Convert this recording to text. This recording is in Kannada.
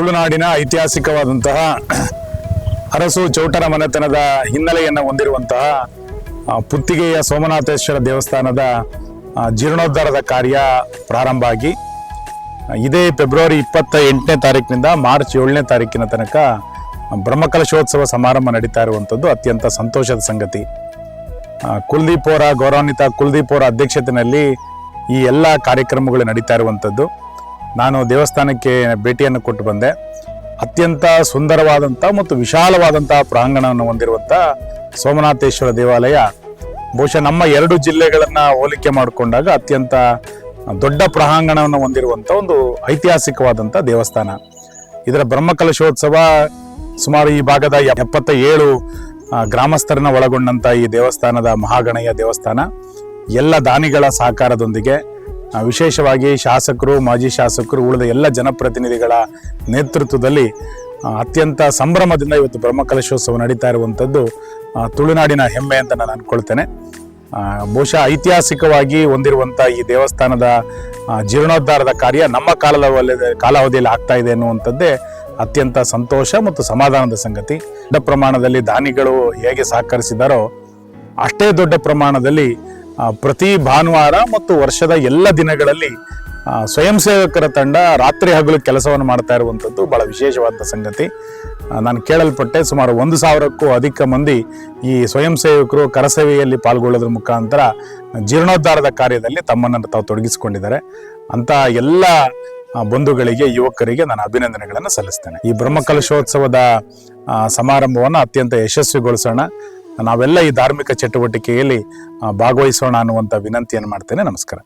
ತುಳುನಾಡಿನ ಐತಿಹಾಸಿಕವಾದಂತಹ ಅರಸು ಚೌಟರ ಮನೆತನದ ಹಿನ್ನೆಲೆಯನ್ನು ಹೊಂದಿರುವಂತಹ ಪುತ್ತಿಗೆಯ ಸೋಮನಾಥೇಶ್ವರ ದೇವಸ್ಥಾನದ ಜೀರ್ಣೋದ್ಧಾರದ ಕಾರ್ಯ ಪ್ರಾರಂಭ ಆಗಿ ಇದೇ ಫೆಬ್ರವರಿ ಇಪ್ಪತ್ತ ಎಂಟನೇ ತಾರೀಕಿನಿಂದ ಮಾರ್ಚ್ ಏಳನೇ ತಾರೀಕಿನ ತನಕ ಬ್ರಹ್ಮಕಲಶೋತ್ಸವ ಸಮಾರಂಭ ನಡೀತಾ ಇರುವಂಥದ್ದು ಅತ್ಯಂತ ಸಂತೋಷದ ಸಂಗತಿ. ಕುಲ್ದೀಪ್ ಅವರ ಗೌರವಾನ್ವಿತ ಕುಲ್ದೀಪ್ ಅವರ ಅಧ್ಯಕ್ಷತೆಯಲ್ಲಿ ಈ ಎಲ್ಲ ಕಾರ್ಯಕ್ರಮಗಳು ನಡೀತಾ ಇರುವಂಥದ್ದು ನಾನು ದೇವಸ್ಥಾನಕ್ಕೆ ಭೇಟಿಯನ್ನು ಕೊಟ್ಟು ಬಂದೆ. ಅತ್ಯಂತ ಸುಂದರವಾದಂಥ ಮತ್ತು ವಿಶಾಲವಾದಂಥ ಪ್ರಾಂಗಣವನ್ನು ಹೊಂದಿರುವಂಥ ಸೋಮನಾಥೇಶ್ವರ ದೇವಾಲಯ. ಬಹುಶಃ ನಮ್ಮ ಎರಡು ಜಿಲ್ಲೆಗಳನ್ನು ಹೋಲಿಕೆ ಮಾಡಿಕೊಂಡಾಗ ಅತ್ಯಂತ ದೊಡ್ಡ ಪ್ರಾಂಗಣವನ್ನು ಹೊಂದಿರುವಂಥ ಒಂದು ಐತಿಹಾಸಿಕವಾದಂಥ ದೇವಸ್ಥಾನ. ಇದರ ಬ್ರಹ್ಮಕಲಶೋತ್ಸವ ಸುಮಾರು ಈ ಭಾಗದ ಎಪ್ಪತ್ತ ಏಳು ಗ್ರಾಮಸ್ಥರನ್ನ ಒಳಗೊಂಡಂತ ಈ ದೇವಸ್ಥಾನದ ಮಹಾಗಣಯ ದೇವಸ್ಥಾನ. ಎಲ್ಲ ದಾನಿಗಳ ಸಹಕಾರದೊಂದಿಗೆ ವಿಶೇಷವಾಗಿ ಶಾಸಕರು, ಮಾಜಿ ಶಾಸಕರು, ಉಳಿದ ಎಲ್ಲ ಜನಪ್ರತಿನಿಧಿಗಳ ನೇತೃತ್ವದಲ್ಲಿ ಅತ್ಯಂತ ಸಂಭ್ರಮದಿಂದ ಇವತ್ತು ಬ್ರಹ್ಮಕಲಶೋತ್ಸವ ನಡೀತಾ ಇರುವಂಥದ್ದು ತುಳುನಾಡಿನ ಹೆಮ್ಮೆ ಅಂತ ನಾನು ಅಂದ್ಕೊಳ್ತೇನೆ. ಬಹುಶಃ ಐತಿಹಾಸಿಕವಾಗಿ ಹೊಂದಿರುವಂಥ ಈ ದೇವಸ್ಥಾನದ ಜೀರ್ಣೋದ್ಧಾರದ ಕಾರ್ಯ ನಮ್ಮ ಕಾಲದ ಕಾಲಾವಧಿಯಲ್ಲಿ ಆಗ್ತಾ ಇದೆ ಅನ್ನುವಂಥದ್ದೇ ಅತ್ಯಂತ ಸಂತೋಷ ಮತ್ತು ಸಮಾಧಾನದ ಸಂಗತಿ. ದೊಡ್ಡ ಪ್ರಮಾಣದಲ್ಲಿ ದಾನಿಗಳು ಹೇಗೆ ಸಹಕರಿಸಿದಾರೋ, ಅಷ್ಟೇ ದೊಡ್ಡ ಪ್ರಮಾಣದಲ್ಲಿ ಪ್ರತಿ ಭಾನುವಾರ ಮತ್ತು ವರ್ಷದ ಎಲ್ಲ ದಿನಗಳಲ್ಲಿ ಸ್ವಯಂ ಸೇವಕರ ತಂಡ ರಾತ್ರಿ ಹಗಲು ಕೆಲಸವನ್ನು ಮಾಡ್ತಾ ಇರುವಂಥದ್ದು ಬಹಳ ವಿಶೇಷವಾದ ಸಂಗತಿ. ನಾನು ಕೇಳಲ್ಪಟ್ಟೆ ಸುಮಾರು ಒಂದು ಸಾವಿರಕ್ಕೂ ಅಧಿಕ ಮಂದಿ ಈ ಸ್ವಯಂ ಸೇವಕರು ಕರಸೇವೆಯಲ್ಲಿ ಪಾಲ್ಗೊಳ್ಳೋದ್ರ ಮುಖಾಂತರ ಜೀರ್ಣೋದ್ಧಾರದ ಕಾರ್ಯದಲ್ಲಿ ತಮ್ಮನ್ನು ತಾವು ತೊಡಗಿಸಿಕೊಂಡಿದ್ದಾರೆ. ಅಂತ ಎಲ್ಲ ಬಂಧುಗಳಿಗೆ, ಯುವಕರಿಗೆ ನಾನು ಅಭಿನಂದನೆಗಳನ್ನು ಸಲ್ಲಿಸ್ತೇನೆ. ಈ ಬ್ರಹ್ಮಕಲಶೋತ್ಸವದ ಸಮಾರಂಭವನ್ನು ಅತ್ಯಂತ ಯಶಸ್ವಿಗೊಳಿಸೋಣ. ನಾವೆಲ್ಲ ಈ ಧಾರ್ಮಿಕ ಚಟುವಟಿಕೆಯಲ್ಲಿ ಭಾಗವಹಿಸೋಣ ಅನ್ನುವಂಥ ವಿನಂತಿಯನ್ನು ಮಾಡ್ತೇನೆ. ನಮಸ್ಕಾರ.